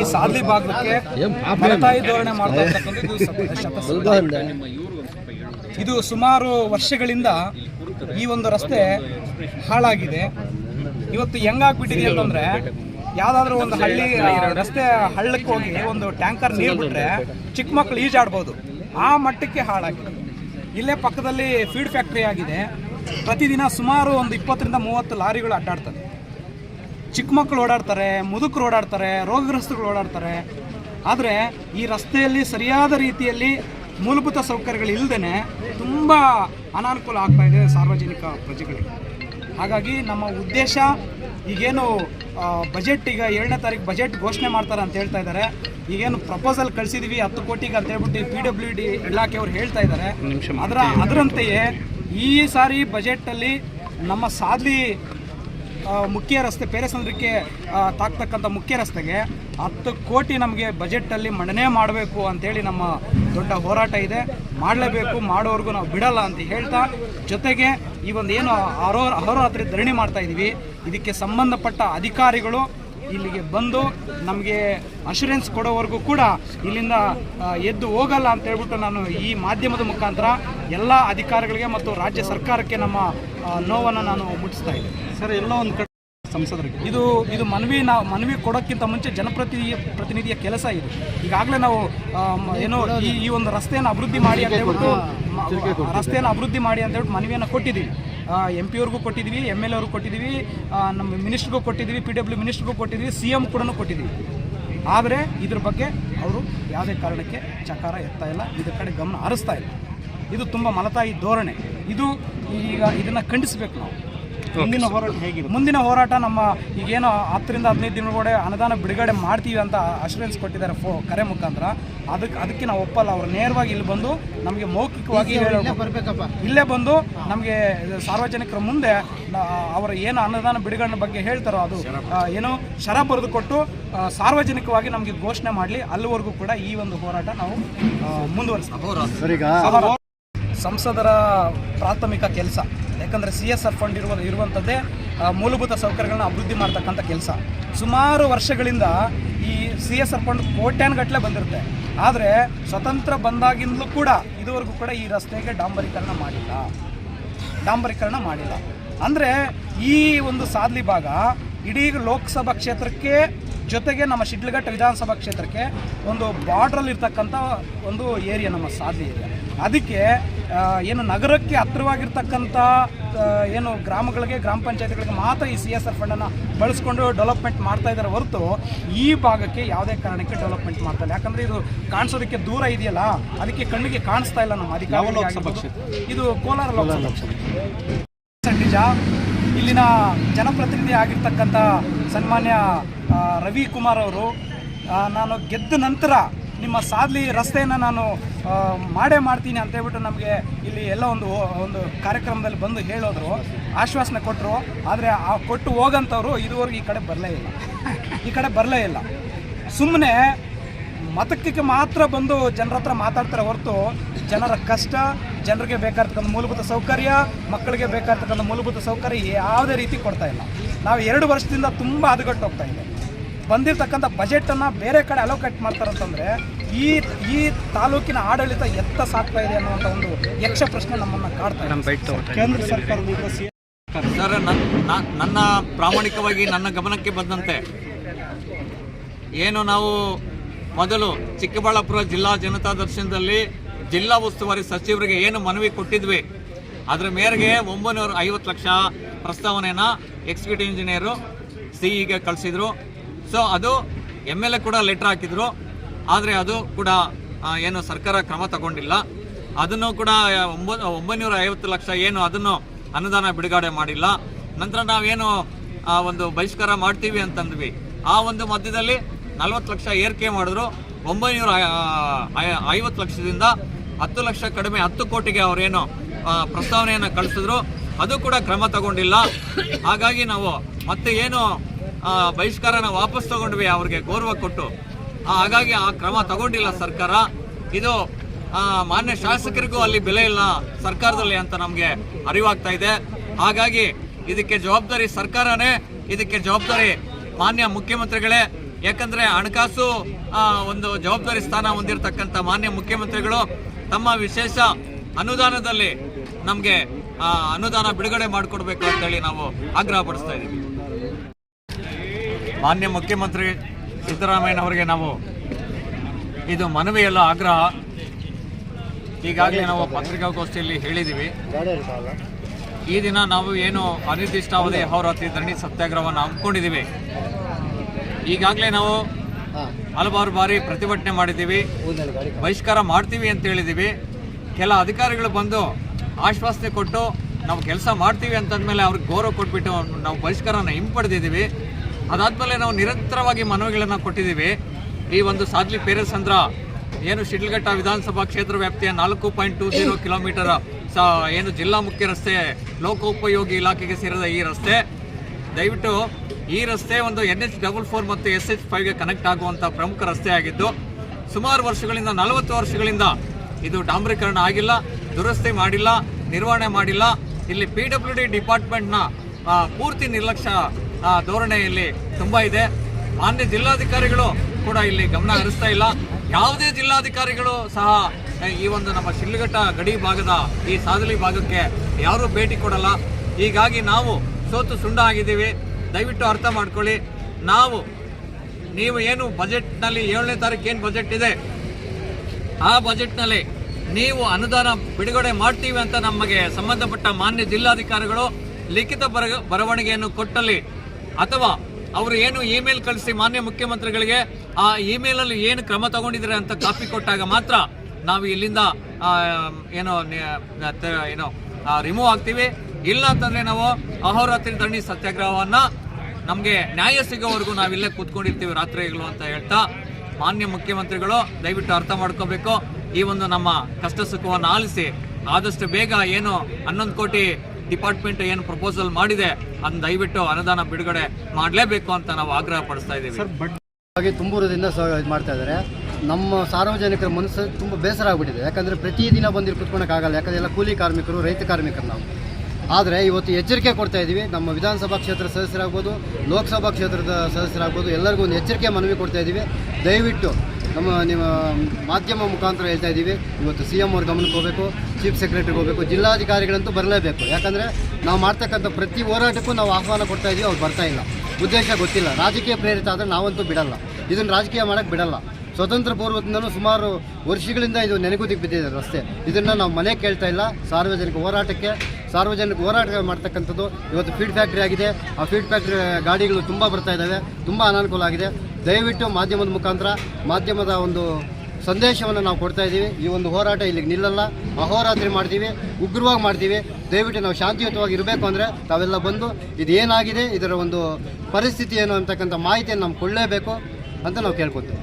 ಈ ಸಾದ್ಲಿ ಭಾಗಕ್ಕೆ ಧೋರಣೆ ಮಾಡ್ತಾ ಇರ್ತಕ್ಕಂಥದ್ದು ಇದು ಸುಮಾರು ವರ್ಷಗಳಿಂದ ಈ ಒಂದು ರಸ್ತೆ ಹಾಳಾಗಿದೆ. ಇವತ್ತು ಹೆಂಗಾಗ್ಬಿಟ್ಟಿದೆ ಅಂತಂದ್ರೆ ಯಾವ್ದಾದ್ರು ಒಂದು ಹಳ್ಳಿ ರಸ್ತೆ ಹಳ್ಳಕ್ಕೆ ಹೋಗಿ ಒಂದು ಟ್ಯಾಂಕರ್ ನೀರು ಬಿಟ್ರೆ ಚಿಕ್ಕ ಮಕ್ಕಳು ಈಜಾಡ್ಬೋದು. ಆ ಮಟ್ಟಕ್ಕೆ ಹಾಳಾಗಿದೆ. ಇಲ್ಲೇ ಪಕ್ಕದಲ್ಲಿ ಫೀಡ್ ಫ್ಯಾಕ್ಟರಿ ಆಗಿದೆ. ಪ್ರತಿದಿನ ಸುಮಾರು ಒಂದು ಇಪ್ಪತ್ತರಿಂದ ಮೂವತ್ತು ಲಾರಿಗಳು ಅಡ್ಡಾಡ್ತವೆ. ಚಿಕ್ಕ ಮಕ್ಕಳು ಓಡಾಡ್ತಾರೆ ಮುದುಕರು ಓಡಾಡ್ತಾರೆ ರೋಗಗ್ರಸ್ತಗಳು ಓಡಾಡ್ತಾರೆ. ಆದರೆ ಈ ರಸ್ತೆಯಲ್ಲಿ ಸರಿಯಾದ ರೀತಿಯಲ್ಲಿ ಮೂಲಭೂತ ಸೌಕರ್ಯಗಳು ಇಲ್ಲದೇ ತುಂಬ ಅನಾನುಕೂಲ ಆಗ್ತಾ ಇದೆ ಸಾರ್ವಜನಿಕ ಪ್ರಜೆಗಳಿಗೆ. ಹಾಗಾಗಿ ನಮ್ಮ ಉದ್ದೇಶ ಈಗೇನು ಬಜೆಟ್ ಈಗ ಏಳನೇ ತಾರೀಕು ಬಜೆಟ್ ಘೋಷಣೆ ಮಾಡ್ತಾರೆ ಅಂತ ಹೇಳ್ತಾ ಇದ್ದಾರೆ. ಈಗೇನು ಪ್ರಪೋಸಲ್ ಕಳಿಸಿದೀವಿ ಹತ್ತು ಕೋಟಿಗೆ ಅಂತ ಹೇಳ್ಬಿಟ್ಟು ಪಿ ಡಬ್ಲ್ಯೂ ಡಿ ಇಲಾಖೆಯವರು ಹೇಳ್ತಾ ಇದ್ದಾರೆ. ಅದರ ಅದರಂತೆಯೇ ಈ ಸಾರಿ ಬಜೆಟಲ್ಲಿ ನಮ್ಮ ಸಾದ್ಲಿ ಆ, ಮುಖ್ಯ ರಸ್ತೆ ಪೇರೆಸಂದ್ರಕ್ಕೆ ತಾಕ್ತಕ್ಕಂಥ ಮುಖ್ಯ ರಸ್ತೆಗೆ ಹತ್ತು ಕೋಟಿ ನಮಗೆ ಬಜೆಟಲ್ಲಿ ಮಂಡನೆ ಮಾಡಬೇಕು ಅಂಥೇಳಿ ನಮ್ಮ ದೊಡ್ಡ ಹೋರಾಟ ಇದೆ. ಮಾಡಲೇಬೇಕು ಮಾಡೋವರೆಗೂ ನಾವು ಬಿಡಲ್ಲ ಅಂತ ಹೇಳ್ತಾ, ಜೊತೆಗೆ ಈ ಒಂದು ಏನು ಅಹೋ ಅಹೋರಾತ್ರಿ ಧರಣಿ ಮಾಡ್ತಾ ಇದ್ದೀವಿ ಇದಕ್ಕೆ ಸಂಬಂಧಪಟ್ಟ ಅಧಿಕಾರಿಗಳು ಇಲ್ಲಿಗೆ ಬಂದು ನಮಗೆ ಅಶೂರೆನ್ಸ್ ಕೊಡೋವರೆಗೂ ಕೂಡ ಇಲ್ಲಿಂದ ಎದ್ದು ಹೋಗಲ್ಲ ಅಂತ ಹೇಳ್ಬಿಟ್ಟು ನಾನು ಈ ಮಾಧ್ಯಮದ ಮುಖಾಂತರ ಎಲ್ಲ ಅಧಿಕಾರಿಗಳಿಗೆ ಮತ್ತು ರಾಜ್ಯ ಸರ್ಕಾರಕ್ಕೆ ನಮ್ಮ ನೋವನ್ನು ನಾನು ಮುಟ್ಟಿಸ್ತಾ ಇದ್ದೀನಿ. ಸರ್ ಎಲ್ಲೋ ಒಂದು ಕಡೆ ಸಂಸದರಿಗೆ. ಇದು ಇದು ಮನವಿ ನಾವು ಮನವಿ ಕೊಡೋಕ್ಕಿಂತ ಮುಂಚೆ ಜನಪ್ರತಿನಿಧಿಯ ಪ್ರತಿನಿಧಿಯ ಕೆಲಸ ಇದು. ಈಗಾಗಲೇ ನಾವು ಏನೋ ಈ ಈ ಒಂದು ರಸ್ತೆಯನ್ನು ಅಭಿವೃದ್ಧಿ ಮಾಡಿ ಅಂತ ಹೇಳ್ಬಿಟ್ಟು ರಸ್ತೆಯನ್ನು ಅಭಿವೃದ್ಧಿ ಮಾಡಿ ಅಂತ ಹೇಳ್ಬಿಟ್ಟು ಮನವಿಯನ್ನು ಕೊಟ್ಟಿದ್ದೀವಿ. ಎಂ ಪಿ ಅವ್ರಿಗೂ ಕೊಟ್ಟಿದ್ದೀವಿ ಎಂ ಎಲ್ ಎವ್ರಿಗೂ ಕೊಟ್ಟಿದ್ದೀವಿ ನಮ್ಮ ಮಿನಿಸ್ಟ್ರಿಗೂ ಕೊಟ್ಟಿದ್ದೀವಿ ಪಿ ಡಬ್ಲ್ಯೂ ಮಿನಿಸ್ಟ್ರಿಗೂ ಕೊಟ್ಟಿದ್ದೀವಿ ಸಿ ಎಂ ಕೂಡ ಕೊಟ್ಟಿದ್ದೀವಿ. ಆದರೆ ಇದ್ರ ಬಗ್ಗೆ ಅವರು ಯಾವುದೇ ಕಾರಣಕ್ಕೆ ಚಕಾರ ಎತ್ತಾ ಇಲ್ಲ ಇದ್ರ ಕಡೆ ಗಮನ ಹರಿಸ್ತಾ ಇಲ್ಲ. ಇದು ತುಂಬ ಮಲತಾಯಿ ಧೋರಣೆ. ಇದು ಈಗ ಇದನ್ನು ಖಂಡಿಸಬೇಕು ನಾವು. ಮುಂದಿನ ಹೋರಾಟ ಹೇಗಿದೆ? ಮುಂದಿನ ಹೋರಾಟ ನಮ್ಮ ಈಗೇನು ಹತ್ತರಿಂದ ಹದಿನೈದು ದಿನಗಳೊಳಗೆ ಅನುದಾನ ಬಿಡುಗಡೆ ಮಾಡ್ತೀವಿ ಅಂತ ಅಶ್ಯೂರೆನ್ಸ್ ಕೊಟ್ಟಿದ್ದಾರೆ ಫೋ ಕರೆ ಮುಖಾಂತರ. ಅದಕ್ಕೆ ಅದಕ್ಕೆ ನಾವು ಒಪ್ಪಲ್ಲ. ಅವ್ರು ನೇರವಾಗಿ ಇಲ್ಲಿ ಬಂದು ನಮಗೆ ಮೌಖಿಕವಾಗಿ ಬರಬೇಕಪ್ಪ. ಇಲ್ಲೇ ಬಂದು ನಮಗೆ ಸಾರ್ವಜನಿಕರ ಮುಂದೆ ಅವರ ಏನು ಅನುದಾನ ಬಿಡುಗಡೆ ಬಗ್ಗೆ ಹೇಳ್ತಾರೋ ಅದು ಏನು ಶರ ಬರೆದು ಕೊಟ್ಟು ಸಾರ್ವಜನಿಕವಾಗಿ ನಮಗೆ ಘೋಷಣೆ ಮಾಡಲಿ ಅಲ್ಲಿವರೆಗೂ ಕೂಡ ಈ ಒಂದು ಹೋರಾಟ ನಾವು ಮುಂದುವರಿಸ್ತೀವಿ. ಸರ್ ಈಗ ಸಂಸದರ ಪ್ರಾಥಮಿಕ ಕೆಲಸ ಯಾಕಂದರೆ ಸಿ ಎಸ್ ಆರ್ ಫಂಡ್ ಇರುವ ಇರುವಂಥದ್ದೇ ಮೂಲಭೂತ ಸೌಕರ್ಯಗಳನ್ನ ಅಭಿವೃದ್ಧಿ ಮಾಡ್ತಕ್ಕಂಥ ಕೆಲಸ. ಸುಮಾರು ವರ್ಷಗಳಿಂದ ಈ ಸಿ ಎಸ್ ಆರ್ ಫಂಡ್ ಬಂದಿರುತ್ತೆ. ಆದರೆ ಸ್ವತಂತ್ರ ಬಂದಾಗಿಂದಲೂ ಕೂಡ ಇದುವರೆಗೂ ಕೂಡ ಈ ರಸ್ತೆಗೆ ಡಾಂಬರೀಕರಣ ಮಾಡಿಲ್ಲ. ಡಾಂಬರೀಕರಣ ಮಾಡಿಲ್ಲ. ಅಂದರೆ ಈ ಒಂದು ಸಾದ್ಲಿ ಭಾಗ ಇಡೀ ಲೋಕಸಭಾ ಕ್ಷೇತ್ರಕ್ಕೆ ಜೊತೆಗೆ ನಮ್ಮ ಶಿಡ್ಲಘಟ್ಟ ವಿಧಾನಸಭಾ ಕ್ಷೇತ್ರಕ್ಕೆ ಒಂದು ಬಾರ್ಡ್ರಲ್ಲಿರ್ತಕ್ಕಂಥ ಒಂದು ಏರಿಯಾ ನಮ್ಮ ಸಾದ್ಲಿ ಏರಿಯಾ ಅದಕ್ಕೆ ಏನು ನಗರಕ್ಕೆ ಹತ್ತಿರವಾಗಿರ್ತಕ್ಕಂಥ ಏನು ಗ್ರಾಮಗಳಿಗೆ ಗ್ರಾಮ ಪಂಚಾಯತ್ಗಳಿಗೆ ಮಾತ್ರ ಈ ಸಿ ಎಸ್ ಆರ್ ಫಂಡನ್ನು ಬಳಸ್ಕೊಂಡು ಡೆವಲಪ್ಮೆಂಟ್ ಮಾಡ್ತಾ ಇದ್ದಾರೆ ಹೊರತು ಈ ಭಾಗಕ್ಕೆ ಯಾವುದೇ ಕಾರಣಕ್ಕೆ ಡೆವಲಪ್ಮೆಂಟ್ ಮಾಡ್ತಾ ಇಲ್ಲ. ಯಾಕಂದರೆ ಇದು ಕಾಣಿಸೋದಕ್ಕೆ ದೂರ ಇದೆಯಲ್ಲ ಅದಕ್ಕೆ ಕಣ್ಣಿಗೆ ಕಾಣಿಸ್ತಾ ಇಲ್ಲ ನಮ್ಮ ಅಧಿಕಾರಿ ಇದು ಕೋಲಾರ ಲೋಕಸಭಾ ಕ್ಷೇತ್ರ. ನಿಜ ಇಲ್ಲಿನ ಜನಪ್ರತಿನಿಧಿ ಆಗಿರ್ತಕ್ಕಂಥ ಸನ್ಮಾನ್ಯ ರವಿಕುಮಾರ್ ರವಿ ಕುಮಾರ್ ಅವರು ನಾನು ಗೆದ್ದ ನಂತರ ನಿಮ್ಮ ಸಾದ್ಲಿ ರಸ್ತೆಯನ್ನು ನಾನು ಮಾಡೇ ಮಾಡ್ತೀನಿ ಅಂತ ಹೇಳ್ಬಿಟ್ಟು ನಮಗೆ ಇಲ್ಲಿ ಎಲ್ಲ ಒಂದು ಒಂದು ಕಾರ್ಯಕ್ರಮದಲ್ಲಿ ಬಂದು ಹೇಳೋದ್ರು, ಆಶ್ವಾಸನೆ ಕೊಟ್ಟರು ಆದರೆ ಆ ಕೊಟ್ಟು ಹೋಗಂಥವ್ರು ಇದುವರೆಗೂ ಈ ಕಡೆ ಬರಲೇ ಇಲ್ಲ. ಈ ಕಡೆ ಬರಲೇ ಇಲ್ಲ. ಸುಮ್ಮನೆ ಮತಕ್ಕೆ ಮಾತ್ರ ಬಂದು ಜನರ ಹತ್ರ ಮಾತಾಡ್ತಾರೆ ಹೊರತು ಜನರ ಕಷ್ಟ, ಜನರಿಗೆ ಬೇಕಾಗ್ತಕ್ಕಂಥ ಮೂಲಭೂತ ಸೌಕರ್ಯ, ಮಕ್ಕಳಿಗೆ ಬೇಕಾಗ್ತಕ್ಕಂಥ ಮೂಲಭೂತ ಸೌಕರ್ಯ ಯಾವುದೇ ರೀತಿ ಕೊಡ್ತಾ ಇಲ್ಲ. ನಾವು ಎರಡು ವರ್ಷದಿಂದ ತುಂಬ ಹದಗಟ್ಟು ಹೋಗ್ತಾ ಇದೆ ಬಂದಿರತಕ್ಕಂಥ ಬಜೆಟನ್ನು ಬೇರೆ ಕಡೆ ಅಲೋಕೇಟ್ ಮಾಡ್ತಾರಂತಂದರೆ ಈ ಈ ತಾಲೂಕಿನ ಆಡಳಿತ ಎತ್ತ ಸಾಕ್ತಾ ಇದೆ ಅನ್ನುವಂಥ ಒಂದು ಯಕ್ಷ ಪ್ರಶ್ನೆ ನಮ್ಮನ್ನು ಕಾಡ್ತಾ ಇದೆ. ಕೇಂದ್ರ ಸರ್ಕಾರದ ಸರ್ ನನ್- ನನ್ನ ಪ್ರಾಮಾಣಿಕವಾಗಿ ನನ್ನ ಗಮನಕ್ಕೆ ಬಂದಂತೆ ಏನು ನಾವು ಮೊದಲು ಚಿಕ್ಕಬಳ್ಳಾಪುರ ಜಿಲ್ಲಾ ಜನತಾ ದರ್ಶನದಲ್ಲಿ ಜಿಲ್ಲಾ ಉಸ್ತುವಾರಿ ಸಚಿವರಿಗೆ ಏನು ಮನವಿ ಕೊಟ್ಟಿದ್ವಿ ಅದರ ಮೇರೆಗೆ ಒಂಬೈನೂರ ಐವತ್ತು ಲಕ್ಷ ಪ್ರಸ್ತಾವನೆಯನ್ನು ಎಕ್ಸಿಕ್ಯೂಟಿವ್ ಇಂಜಿನಿಯರು ಸಿಇಗೆ ಕಳಿಸಿದ್ರು. ಸೊ ಅದು ಎಂ ಎಲ್ ಎ ಕೂಡ ಲೆಟ್ರ್ ಹಾಕಿದ್ರು. ಆದರೆ ಅದು ಕೂಡ ಏನು ಸರ್ಕಾರ ಕ್ರಮ ತಗೊಂಡಿಲ್ಲ. ಅದನ್ನು ಕೂಡ ಒಂಬ ಒಂಬೈನೂರ ಐವತ್ತು ಲಕ್ಷ ಏನು ಅದನ್ನು ಅನುದಾನ ಬಿಡುಗಡೆ ಮಾಡಿಲ್ಲ. ನಂತರ ನಾವೇನು ಒಂದು ಬಹಿಷ್ಕಾರ ಮಾಡ್ತೀವಿ ಅಂತಂದ್ವಿ. ಆ ಒಂದು ಮಧ್ಯದಲ್ಲಿ ನಲವತ್ತು ಲಕ್ಷ ಏರಿಕೆ ಮಾಡಿದ್ರು. ಒಂಬೈನೂರ ಐವತ್ತು ಲಕ್ಷದಿಂದ ಹತ್ತು ಲಕ್ಷ ಕಡಿಮೆ, ಹತ್ತು ಕೋಟಿಗೆ ಅವರೇನು ಪ್ರಸ್ತಾವನೆಯನ್ನು ಕಳಿಸಿದ್ರು. ಅದು ಕೂಡ ಕ್ರಮ ತಗೊಂಡಿಲ್ಲ. ಹಾಗಾಗಿ ನಾವು ಮತ್ತೆ ಏನು ಬಹಿಷ್ಕಾರನ ವಾಪಸ್ ತಗೊಂಡ್ವಿ, ಅವ್ರಿಗೆ ಗೌರವ ಕೊಟ್ಟು. ಹಾಗಾಗಿ ಆ ಕ್ರಮ ತಗೊಂಡಿಲ್ಲ ಸರ್ಕಾರ. ಇದು ಮಾನ್ಯ ಶಾಸಕರಿಗೂ ಅಲ್ಲಿ ಬೆಲೆ ಇಲ್ಲ ಸರ್ಕಾರದಲ್ಲಿ ಅಂತ ನಮಗೆ ಅರಿವಾಗ್ತಾ ಇದೆ. ಹಾಗಾಗಿ ಇದಕ್ಕೆ ಜವಾಬ್ದಾರಿ ಸರ್ಕಾರನೇ, ಇದಕ್ಕೆ ಜವಾಬ್ದಾರಿ ಮಾನ್ಯ ಮುಖ್ಯಮಂತ್ರಿಗಳೇ. ಯಾಕಂದ್ರೆ ಹಣಕಾಸು ಒಂದು ಜವಾಬ್ದಾರಿ ಸ್ಥಾನ ಹೊಂದಿರತಕ್ಕಂಥ ಮಾನ್ಯ ಮುಖ್ಯಮಂತ್ರಿಗಳು ತಮ್ಮ ವಿಶೇಷ ಅನುದಾನದಲ್ಲಿ ನಮಗೆ ಅನುದಾನ ಬಿಡುಗಡೆ ಮಾಡಿಕೊಡ್ಬೇಕು ಅಂತೇಳಿ ನಾವು ಆಗ್ರಹ ಪಡಿಸ್ತಾ ಇದ್ದೀವಿ. ಮಾನ್ಯ ಮುಖ್ಯಮಂತ್ರಿ ಸಿದ್ದರಾಮಯ್ಯನವರಿಗೆ ನಾವು ಇದು ಮನವಿಯಲ್ಲ ಆಗ್ರಹ. ಈಗಾಗಲೇ ನಾವು ಪತ್ರಿಕಾಗೋಷ್ಠಿಯಲ್ಲಿ ಹೇಳಿದ್ದೀವಿ ಈ ದಿನ ನಾವು ಏನು ಅನಿರ್ದಿಷ್ಟಾವಧಿ ಅಹೋರಾತ್ರಿ ಧರಣಿ ಸತ್ಯಾಗ್ರಹವನ್ನು ಹಮ್ಮಿಕೊಂಡಿದ್ದೀವಿ ಈಗಾಗಲೇ ನಾವು ಹಲವಾರು ಬಾರಿ ಪ್ರತಿಭಟನೆ ಮಾಡಿದ್ದೀವಿ. ಬಹಿಷ್ಕಾರ ಮಾಡ್ತೀವಿ ಅಂತ ಹೇಳಿದ್ದೀವಿ ಕೆಲ ಅಧಿಕಾರಿಗಳು ಬಂದು ಆಶ್ವಾಸನೆ ಕೊಟ್ಟು ನಾವು ಕೆಲಸ ಮಾಡ್ತೀವಿ ಅಂತಂದಮೇಲೆ ಅವ್ರಿಗೆ ಗೌರವ ಕೊಟ್ಬಿಟ್ಟು ನಾವು ಬಹಿಷ್ಕಾರನ ಹಿಂಪಡೆದಿದ್ದೀವಿ. ಅದಾದ್ಮೇಲೆ ನಾವು ನಿರಂತರವಾಗಿ ಮನವಿಗಳನ್ನು ಕೊಟ್ಟಿದ್ದೀವಿ. ಈ ಒಂದು ಸಾದ್ಲಿ ಪೇರಸಂದ್ರ ಏನು ಶಿಡ್ಲಘಟ್ಟ ವಿಧಾನಸಭಾ ಕ್ಷೇತ್ರ ವ್ಯಾಪ್ತಿಯ ನಾಲ್ಕು ಪಾಯಿಂಟ್ ಟೂ ಜೀರೋ ಕಿಲೋಮೀಟರ್, ಸ, ಏನು ಜಿಲ್ಲಾ ಮುಖ್ಯ ರಸ್ತೆ, ಲೋಕೋಪಯೋಗಿ ಇಲಾಖೆಗೆ ಸೇರಿದ ಈ ರಸ್ತೆ. ದಯವಿಟ್ಟು ಈ ರಸ್ತೆ ಒಂದು ಎನ್ ಎಚ್ ಡಬಲ್ ಫೋರ್ ಮತ್ತು ಎಸ್ ಎಚ್ ಫೈವ್ಗೆ ಕನೆಕ್ಟ್ ಆಗುವಂಥ ಪ್ರಮುಖ ರಸ್ತೆ ಆಗಿದ್ದು, ಸುಮಾರು ವರ್ಷಗಳಿಂದ, ನಲವತ್ತು ವರ್ಷಗಳಿಂದ ಇದು ಡಾಂಬರೀಕರಣ ಆಗಿಲ್ಲ, ದುರಸ್ತಿ ಮಾಡಿಲ್ಲ, ನಿರ್ವಹಣೆ ಮಾಡಿಲ್ಲ. ಇಲ್ಲಿ ಪಿ ಡಬ್ಲ್ಯೂ ಡಿ ಡಿಪಾರ್ಟ್ಮೆಂಟ್ನ ಪೂರ್ತಿ ನಿರ್ಲಕ್ಷ್ಯ ಧೋರಣೆ ಇಲ್ಲಿ ತುಂಬ ಇದೆ. ಮಾನ್ಯ ಜಿಲ್ಲಾಧಿಕಾರಿಗಳು ಕೂಡ ಇಲ್ಲಿ ಗಮನ ಹರಿಸ್ತಾ ಇಲ್ಲ. ಯಾವುದೇ ಜಿಲ್ಲಾಧಿಕಾರಿಗಳು ಸಹ ಈ ಒಂದು ನಮ್ಮ ಶಿಲ್ಘಟ್ಟ ಗಡಿ ಭಾಗದ ಈ ಸಾದಲಿ ಭಾಗಕ್ಕೆ ಯಾರೂ ಭೇಟಿ ಕೊಡಲ್ಲ. ಹೀಗಾಗಿ ನಾವು ಸೋತು ಸುಂಡ ಆಗಿದ್ದೀವಿ. ದಯವಿಟ್ಟು ಅರ್ಥ ಮಾಡ್ಕೊಳ್ಳಿ. ನಾವು, ನೀವು ಏನು ಬಜೆಟ್ನಲ್ಲಿ ಏಳನೇ ತಾರೀಕು ಏನು ಬಜೆಟ್ ಇದೆ? ಆ ಬಜೆಟ್ನಲ್ಲಿ ನೀವು ಅನುದಾನ ಬಿಡುಗಡೆ ಮಾಡ್ತೀವಿ ಅಂತ ನಮಗೆ ಸಂಬಂಧಪಟ್ಟ ಮಾನ್ಯ ಜಿಲ್ಲಾಧಿಕಾರಿಗಳು ಲಿಖಿತ ಬರ, ಬರವಣಿಗೆಯನ್ನು ಕೊಟ್ಟಲ್ಲಿ ಅಥವಾ ಅವರು ಏನು ಇಮೇಲ್ ಕಳಿಸಿ ಮಾನ್ಯ ಮುಖ್ಯಮಂತ್ರಿಗಳಿಗೆ, ಆ ಇಮೇಲಲ್ಲಿ ಏನು ಕ್ರಮ ತಗೊಂಡಿದ್ದಾರೆ ಅಂತ ಕಾಪಿ ಕೊಟ್ಟಾಗ ಮಾತ್ರ ನಾವು ಇಲ್ಲಿಂದ ಏನೋ ಏನೋ ರಿಮೂವ್ ಆಗ್ತೀವಿ. ಇಲ್ಲ ಅಂತಂದ್ರೆ ನಾವು ಅಹೋರಾತ್ರಿ ಧರಣಿ ಸತ್ಯಾಗ್ರಹವನ್ನ ನಮಗೆ ನ್ಯಾಯ ಸಿಗೋವರೆಗೂ ನಾವಿಲ್ಲೇ ಕೂತ್ಕೊಂಡಿರ್ತೀವಿ ರಾತ್ರಿಗಳು ಅಂತ ಹೇಳ್ತಾ ಮಾನ್ಯ ಮುಖ್ಯಮಂತ್ರಿಗಳು ದಯವಿಟ್ಟು ಅರ್ಥ ಮಾಡ್ಕೋಬೇಕು. ಈ ಒಂದು ನಮ್ಮ ಕಷ್ಟ ಸುಖವನ್ನು ಆಲಿಸಿ ಆದಷ್ಟು ಬೇಗ ಏನು ಹನ್ನೊಂದು ಕೋಟಿ ಡಿಪಾರ್ಟ್ಮೆಂಟ್ ಏನು ಪ್ರಪೋಸಲ್ ಮಾಡಿದೆ, ಅದನ್ನ ದಯವಿಟ್ಟು ಅನುದಾನ ಬಿಡುಗಡೆ ಮಾಡಲೇಬೇಕು ಅಂತ ನಾವು ಆಗ್ರಹ ಪಡಿಸ್ತಾ ಇದ್ದೀವಿ. ತುಂಬೂರದಿಂದ ಇದು ಮಾಡ್ತಾ ಇದ್ದಾರೆ. ನಮ್ಮ ಸಾರ್ವಜನಿಕರ ಮನಸ್ಸು ತುಂಬ ಬೇಸರ ಆಗ್ಬಿಟ್ಟಿದೆ. ಯಾಕಂದರೆ ಪ್ರತಿದಿನ ಬಂದಿರು ಕುತ್ಕೊಳಕ್ಕಾಗಲ್ಲ. ಯಾಕಂದರೆ ಎಲ್ಲ ಕೂಲಿ ಕಾರ್ಮಿಕರು, ರೈತ ಕಾರ್ಮಿಕರು ನಾವು. ಆದರೆ ಇವತ್ತು ಎಚ್ಚರಿಕೆ ಕೊಡ್ತಾ ಇದ್ದೀವಿ. ನಮ್ಮ ವಿಧಾನಸಭಾ ಕ್ಷೇತ್ರ ಸದಸ್ಯರಾಗ್ಬೋದು, ಲೋಕಸಭಾ ಕ್ಷೇತ್ರದ ಸದಸ್ಯರಾಗ್ಬೋದು, ಎಲ್ಲರಿಗೂ ಒಂದು ಎಚ್ಚರಿಕೆ ಮನವಿ ಕೊಡ್ತಾ ಇದ್ದೀವಿ. ದಯವಿಟ್ಟು ನಮ್ಮ ನಿಮ್ಮ ಮಾಧ್ಯಮ ಮುಖಾಂತರ ಹೇಳ್ತಾ ಇದ್ದೀವಿ. ಇವತ್ತು ಸಿ ಎಂ ಅವ್ರ ಗಮನಕ್ಕೆ ಹೋಗಬೇಕು ಚೀಫ್ ಸೆಕ್ರೆಟರಿಗೆ ಹೋಗಬೇಕು, ಜಿಲ್ಲಾಧಿಕಾರಿಗಳಂತೂ ಬರಲೇಬೇಕು. ಯಾಕಂದರೆ ನಾವು ಮಾಡ್ತಕ್ಕಂಥ ಪ್ರತಿ ಹೋರಾಟಕ್ಕೂ ನಾವು ಆಹ್ವಾನ ಕೊಡ್ತಾ ಇದ್ದೀವಿ, ಅವ್ರು ಬರ್ತಾ ಇಲ್ಲ. ಉದ್ದೇಶ ಗೊತ್ತಿಲ್ಲ. ರಾಜಕೀಯ ಪ್ರೇರಿತ ಆದರೆ ನಾವಂತೂ ಬಿಡಲ್ಲ. ಇದನ್ನು ರಾಜಕೀಯ ಮಾಡೋಕ್ಕೆ ಬಿಡಲ್ಲ. ಸ್ವತಂತ್ರ ಪೂರ್ವದಿಂದಲೂ ಸುಮಾರು ವರ್ಷಗಳಿಂದ ಇದು ನೆನೆಗುದಿಗೆ ಬಿದ್ದಿದೆ ರಸ್ತೆ. ಇದನ್ನು ನಾವು ಮನೆ ಕೇಳ್ತಾ ಇಲ್ಲ. ಸಾರ್ವಜನಿಕ ಹೋರಾಟಕ್ಕೆ, ಸಾರ್ವಜನಿಕ ಹೋರಾಟ ಮಾಡ್ತಕ್ಕಂಥದ್ದು ಇವತ್ತು ಫೀಡ್ ಫ್ಯಾಕ್ಟ್ರಿ ಆಗಿದೆ. ಆ ಫೀಡ್ ಫ್ಯಾಕ್ಟ್ರಿ ಗಾಡಿಗಳು ತುಂಬ ಬರ್ತಾ ಇದ್ದಾವೆ. ತುಂಬ ಅನಾನುಕೂಲ ಆಗಿದೆ. ದಯವಿಟ್ಟು ಮಾಧ್ಯಮದ ಮುಖಾಂತರ ಮಾಧ್ಯಮದ ಒಂದು ಸಂದೇಶವನ್ನು ನಾವು ಕೊಡ್ತಾ ಇದ್ದೀವಿ. ಈ ಒಂದು ಹೋರಾಟ ಇಲ್ಲಿಗೆ ನಿಲ್ಲಲ್ಲ. ಅಹೋರಾತ್ರಿ ಮಾಡ್ತೀವಿ, ಉಗ್ರವಾಗಿ ಮಾಡ್ತೀವಿ. ದಯವಿಟ್ಟು ನಾವು ಶಾಂತಿಯುತವಾಗಿ ಇರಬೇಕು ಅಂದರೆ ತಾವೆಲ್ಲ ಬಂದು ಇದು ಏನಾಗಿದೆ, ಇದರ ಒಂದು ಪರಿಸ್ಥಿತಿ ಏನು ಅಂತಕ್ಕಂಥ ಮಾಹಿತಿಯನ್ನು ನಮ್ಗೆ ಕೊಡಲೇಬೇಕು ಅಂತ ನಾವು ಕೇಳ್ಕೊತೀವಿ